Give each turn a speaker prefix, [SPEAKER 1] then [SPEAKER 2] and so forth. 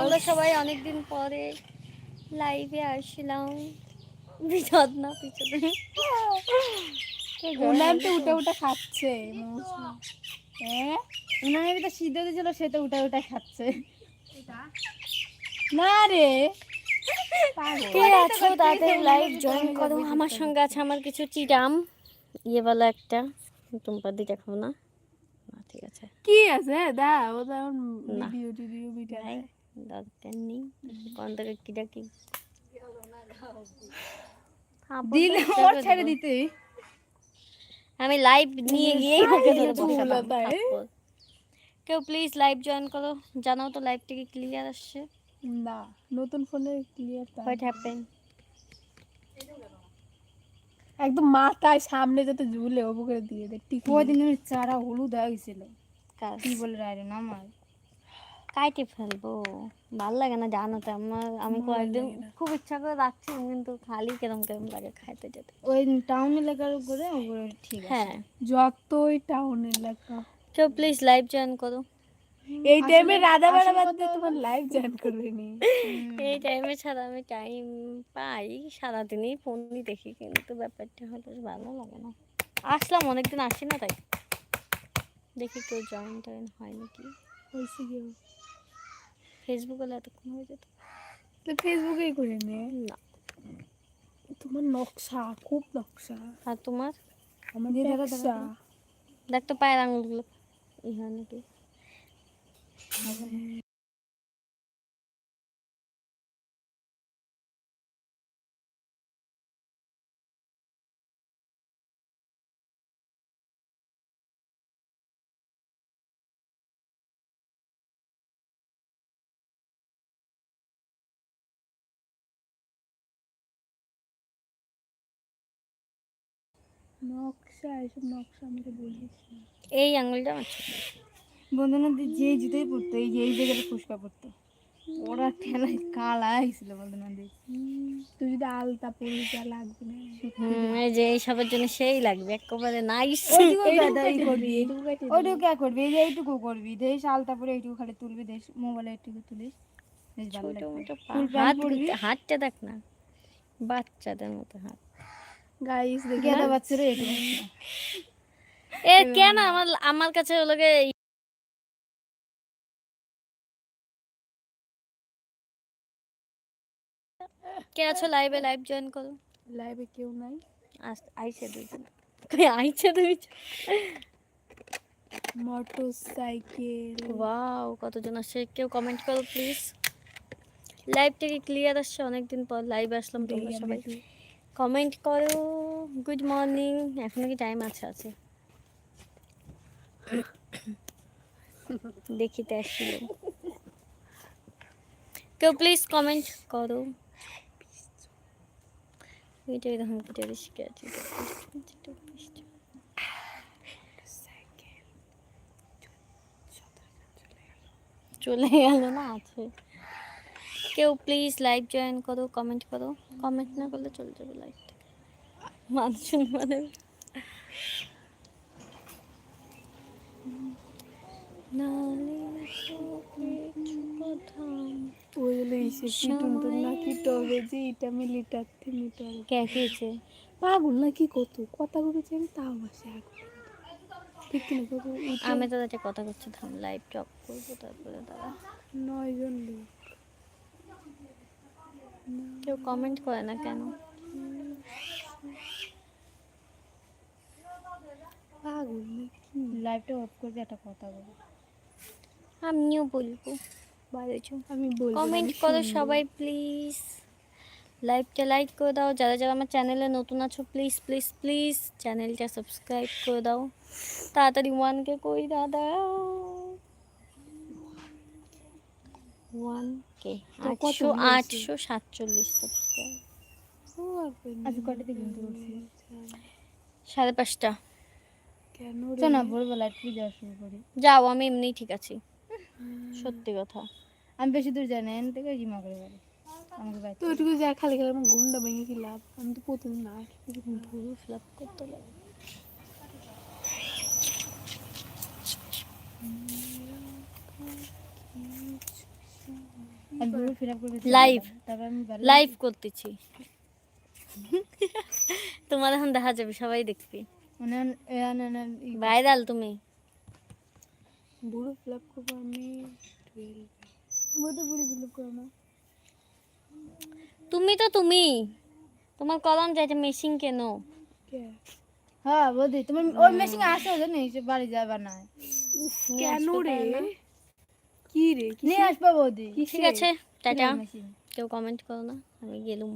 [SPEAKER 1] আমরা সবাই অনেকদিন পরে লাইভে আসলাম। বিপদ না পিছনে
[SPEAKER 2] উনানটা উঠে উঠে খাচ্ছে। হ্যাঁ উনানের ভিতরে সিদ্ধ দিয়েছিল সে তো উঠে উঠে খাচ্ছে। না রে।
[SPEAKER 1] কে আছো? তাদের লাইভ জয়েন করো। আমার সঙ্গে আছে আমার কিছু চিরাম। ইয়ে বলা একটা। টুম্পার দিকে খাব না? ঠিক আছে।
[SPEAKER 2] কি আছে? দা ও তো এখন
[SPEAKER 1] না।
[SPEAKER 2] ভিডিও টিডিও ভিডিও
[SPEAKER 1] দরকার নেই। কোন থেকে কি হ্যাঁ,
[SPEAKER 2] দিলে ওর ছেড়ে দিতে।
[SPEAKER 1] আমি লাইভ নিয়ে গিয়েই। কেউ প্লিজ লাইভ জয়েন করো। জানাও তো লাইভ থেকে ক্লিয়ার আসছে।
[SPEAKER 2] না নতুন ফোনে ক্লিয়ার
[SPEAKER 1] হোয়াট হ্যাপেন
[SPEAKER 2] একদম মাথায় সামনে যাতে ঝুলে ও বুকে দিয়ে দে। ঠিক ওই দিন চারা হলুদ হয়ে গেছিল। কি বলে রাইরে না আমার
[SPEAKER 1] কাইটে ফেলব। ভালো লাগে না জানো তো আমার আমি কয়েকদিন খুব ইচ্ছা করে রাখছি কিন্তু খালি কেরম কেরম লাগে খাইতে যেতে।
[SPEAKER 2] ওই টাউন এলাকার উপরে ওগুলো ঠিক আছে।
[SPEAKER 1] হ্যাঁ।
[SPEAKER 2] যতই টাউন এলাকা।
[SPEAKER 1] কেউ প্লিজ লাইভ জয়েন করো।
[SPEAKER 2] এই টাইমে রাধা বাড়া বাদ তোমার লাইভ জয়েন করবে নি
[SPEAKER 1] এই টাইমে ছাড়া আমি টাইম পাই সারাদিনই ফোনই দেখি কিন্তু ব্যাপারটা হলো ভালো লাগে না। আসলাম অনেকদিন আসি না তাই। দেখি কেউ জয়েন টয়েন হয় নাকি।
[SPEAKER 2] হয়েছে কি?
[SPEAKER 1] ফেসবুকে এতক্ষণ হয়ে যেত।
[SPEAKER 2] তো ফেসবুকেই করে নে।
[SPEAKER 1] না।
[SPEAKER 2] তোমার নকশা খুব নকশা।
[SPEAKER 1] আর তোমার?
[SPEAKER 2] আমার নকশা
[SPEAKER 1] দেখ তো পায়ের আঙুলগুলো। ইহা নাকি
[SPEAKER 2] নকশা এসব নকশা আমাকে বলিস
[SPEAKER 1] এই আঙুলটা আমার ছোট।
[SPEAKER 2] বন্ধুরা যে জুতোই পড়তো এই যে এই জায়গাটা ফুসকা পড়তো ওরা ঠেলায় কালা হয়েছিল বন্ধুরা তুই যদি আলতা পরিস যা লাগবে না।
[SPEAKER 1] এই যে এইসবের জন্য সেই লাগবে একেবারে নাইস
[SPEAKER 2] ওইটুকু কে করবি এই যে এইটুকু করবি দেশ আলতা পরে এইটুকু খালি তুলবি দেশ মোবাইলে এইটুকু তুলিস
[SPEAKER 1] হাতটা দেখ না বাচ্চাদের মতো হাত।
[SPEAKER 2] গাইস দেখি বাচ্চারা
[SPEAKER 1] এ কেন? আমার আমার কাছে কে আছো লাইভে লাইভ জয়েন করো।
[SPEAKER 2] লাইভে কেউ নাই।
[SPEAKER 1] আইছে দুইজন। আইছে দুইজন?
[SPEAKER 2] মোটর সাইকেল
[SPEAKER 1] ওয়াও কতজন আসছে? কেউ কমেন্ট করো প্লিজ লাইভ থেকে ক্লিয়ার আসছে? অনেকদিন পর লাইভ আসলাম তোমরা সবাই। কমেন্ট করো। গুড মর্নিং এখনও কি টাইম আছে? আছে। দেখিতে আসছিল কেউ প্লিজ কমেন্ট করো। এটা চলে গেল না, আছে। কেউ প্লিজ লাইভ জয়েন করো কমেন্ট করো। কমেন্ট না করলে চলে যাবে লাইভ মানুষ মানে
[SPEAKER 2] পাগল কত? কথা বলেছি আমি তাও আসে
[SPEAKER 1] আমি তো কথা করছি লাইভ টপ করব তারপরে
[SPEAKER 2] নয় জন লোক।
[SPEAKER 1] কেউ কমেন্ট করে না কেন?
[SPEAKER 2] পাগল লাইভটা অফ করে একটা কথা বলো।
[SPEAKER 1] আমিও বলব। বাড়িছো
[SPEAKER 2] আমি বলব
[SPEAKER 1] কমেন্ট করো সবাই প্লিজ লাইভটা লাইক করে দাও। যারা যারা আমার চ্যানেলে নতুন আছো প্লিজ প্লিজ প্লিজ চ্যানেলটা সাবস্ক্রাইব করে দাও। তাড়াতাড়ি ওয়ানকে কই দাদা? ওয়ান কে? আটশো আটশো সাতচল্লিশ সাড়ে পাঁচটা।
[SPEAKER 2] কেন রে? না ভোরবেলা একটু যাওয়া শুরু করি।
[SPEAKER 1] যাও আমি এমনিই ঠিক আছি। সত্যি কথা।
[SPEAKER 2] আমি বেশি দূর যাই না এন থেকে জিমা করে বাড়ি।
[SPEAKER 3] তো ওইটুকু যা খালি খালি আমার ঘুমটা ভেঙে কি লাভ? আমি তো প্রতিদিন না
[SPEAKER 1] ভুরু ফ্লাপ করতে লাগে
[SPEAKER 2] ফিল আপ. বাড়ি
[SPEAKER 1] লাইভ করতেছি। তোমার এখন দেখা যাবে সবাই দেখবি।
[SPEAKER 2] মানে
[SPEAKER 1] ভাইরাল তুমি।
[SPEAKER 3] বুড়ো করব আমি
[SPEAKER 2] বুড়ি না।
[SPEAKER 1] তুমি তো তুমি। তোমার কলম চাইছে মেশিন কেন।
[SPEAKER 2] হ্যাঁ বৌদি তোমার ওর মেশিন আসে জানি সে বাড়ি যায় বানায়
[SPEAKER 3] কেন রে? কি রে
[SPEAKER 2] নিয়ে আসবা বৌদি।
[SPEAKER 1] ঠিক আছে টাটা। কেউ কমেন্ট করো না আমি গেলুম।